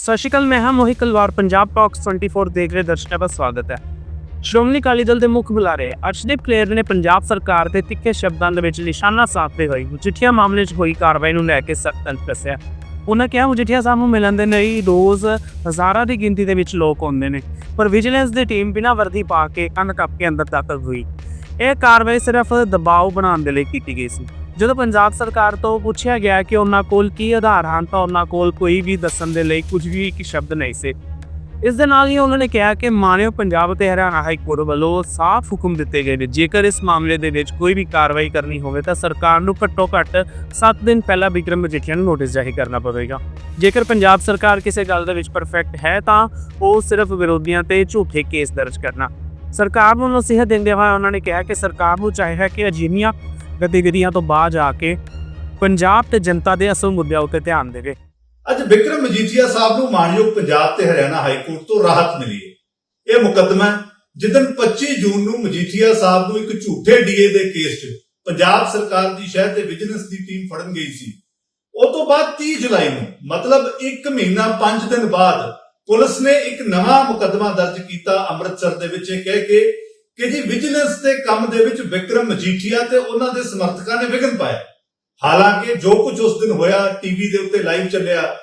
ਸਤਿ ਸ਼੍ਰੀ ਅਕਾਲ, ਮੈਂ ਹਾਂ ਮੋਹਿਤ ਕਲਵਾਰ, ਪੰਜਾਬ ਟਾਕਸ 24 ਦੇਖ ਰਹੇ ਦਰਸ਼ਕਾਂ ਦਾ ਸਵਾਗਤ ਹੈ। ਸ਼੍ਰੋਮਣੀ ਅਕਾਲੀ ਦਲ ਦੇ ਮੁੱਖ ਬੁਲਾਰੇ ਅਰਸ਼ਦੀਪ ਕਲੇਰ ਨੇ ਪੰਜਾਬ ਸਰਕਾਰ ਤੇ ਤਿੱਖੇ ਸ਼ਬਦਾਂ ਦੇ ਵਿੱਚ ਨਿਸ਼ਾਨਾ ਸਾਧਦੇ ਹੋਏ ਮਜੀਠੀਆ ਮਾਮਲੇ 'ਚ ਹੋਈ ਕਾਰਵਾਈ ਨੂੰ ਲੈ ਕੇ ਸਖਤ ਦੱਸਿਆ। ਉਹਨਾਂ ਕਿਹਾ, ਮਜੀਠੀਆ ਸਾਹਿਬ ਨੂੰ ਮਿਲਣ ਦੇ ਲਈ ਰੋਜ਼ ਹਜ਼ਾਰਾਂ ਦੀ ਗਿਣਤੀ ਦੇ ਵਿੱਚ ਲੋਕ ਆਉਂਦੇ ਨੇ, ਪਰ ਵਿਜੀਲੈਂਸ ਦੀ ਟੀਮ ਬਿਨਾਂ ਵਰਦੀ ਪਾ ਕੇ ਕੰਨ ਕੱਪ ਕੇ ਅੰਦਰ ਦਾਖਲ ਹੋਈ। ਇਹ ਕਾਰਵਾਈ ਸਿਰਫ ਦਬਾਅ ਬਣਾਉਣ ਦੇ ਲਈ ਕੀਤੀ ਗਈ ਸੀ। ਜਦੋਂ ਪੰਜਾਬ ਸਰਕਾਰ ਤੋਂ ਪੁੱਛਿਆ ਗਿਆ ਕਿ ਉਹਨਾਂ ਕੋਲ ਕੀ ਆਧਾਰ ਹਨ, ਤਾਂ ਉਹਨਾਂ ਕੋਲ ਕੋਈ ਵੀ ਦੱਸਣ ਦੇ ਲਈ ਕੁਝ ਵੀ ਇੱਕ ਸ਼ਬਦ ਨਹੀਂ ਸੀ। ਇਸ ਦੇ ਨਾਲ ਹੀ ਉਹਨਾਂ ਨੇ ਕਿਹਾ ਕਿ ਮਾਨਯੋਗ ਪੰਜਾਬ ਤੇ ਹਰਿਆਣਾ ਹਾਈ ਕੋਰਟ ਵੱਲੋਂ ਸਾਫ਼ ਹੁਕਮ ਦਿੱਤੇ ਗਏ ਨੇ। ਜੇਕਰ ਇਸ ਮਾਮਲੇ ਦੇ ਵਿੱਚ ਕੋਈ ਵੀ ਕਾਰਵਾਈ ਕਰਨੀ ਹੋਵੇ, ਤਾਂ ਸਰਕਾਰ ਨੂੰ ਘੱਟੋ ਘੱਟ 7 ਦਿਨ ਪਹਿਲਾਂ ਵਿਕਰਮ ਮਜੀਠੀਆ ਨੂੰ ਨੋਟਿਸ ਜਾਰੀ ਕਰਨਾ ਪਵੇਗਾ। ਜੇਕਰ ਪੰਜਾਬ ਸਰਕਾਰ ਕਿਸੇ ਗੱਲ ਦੇ ਵਿੱਚ ਪਰਫੈਕਟ ਹੈ, ਤਾਂ ਉਹ ਸਿਰਫ ਵਿਰੋਧੀਆਂ ਤੇ ਝੂਠੇ ਕੇਸ ਦਰਜ ਕਰਨਾ। ਸਰਕਾਰ ਨੂੰ ਨਸੀਹਤ ਦਿੰਦੇ ਹੋਏ ਉਹਨਾਂ ਨੇ ਕਿਹਾ ਕਿ ਸਰਕਾਰ ਨੂੰ ਚਾਹੀਦਾ ਕਿ ਅਜਿਹੀਆਂ ਗਤੀਵਿਧੀਆਂ ਤੋਂ ਬਾਅਦ ਆ ਕੇ ਪੰਜਾਬ ਤੇ ਜਨਤਾ ਦੇ ਅਸਲ ਮੁੱਦਿਆਂ ਉੱਤੇ ਧਿਆਨ ਦੇਵੇ। ਅੱਜ ਵਿਕਰਮ ਮਜੀਠੀਆ ਸਾਹਿਬ ਨੂੰ ਮਾਨਯੋਗ ਪੰਜਾਬ ਤੇ ਹਰਿਆਣਾ ਹਾਈ ਕੋਰਟ ਤੋਂ ਰਾਹਤ ਮਿਲੀ ਹੈ। ਇਹ ਮੁਕੱਦਮਾ ਜਿੱਦਨ 25 ਜੂਨ ਨੂੰ ਮਜੀਠੀਆ ਸਾਹਿਬ ਨੂੰ ਇੱਕ ਝੂਠੇ ਡੀਏ ਦੇ ਕੇਸ 'ਚ ਪੰਜਾਬ ਸਰਕਾਰ ਦੀ ਸ਼ਹਿਰ ਤੇ ਵਿਜੀਲੈਂਸ ਦੀ ਟੀਮ ਫੜਨ ਗਈ ਸੀ। ਉਸ ਤੋਂ ਬਾਅਦ 30 ਜੁਲਾਈ ਨੂੰ, ਮਤਲਬ 1 ਮਹੀਨਾ 5 ਦਿਨ ਬਾਅਦ, ਪੁਲਿਸ ਨੇ ਇੱਕ ਨਵਾਂ ਮੁਕੱਦਮਾ ਦਰਜ ਕੀਤਾ ਅੰਮ੍ਰਿਤਸਰ ਦੇ ਵਿੱਚ। ਇਹ ਕਹਿ ਕੇ ਕਿ ਜੀ ਵਿਜੀਲੈਂਸ ਦੇ ਕੰਮ ਦੇ ਵਿੱਚ ਵਿਕਰਮ ਮਜੀਠੀਆ ਤੇ ਉਹਨਾਂ ਦੇ ਸਮਰਥਕਾਂ ਨੇ ਵਿਘਨ ਪਾਇਆ। ਹਾਲਾਂਕਿ ਜੋ ਕੁਝ ਉਸ ਦਿਨ ਹੋਇਆ, ਟੀਵੀ ਦੇ ਉੱਤੇ ਲਾਈਵ ਚੱਲਿਆ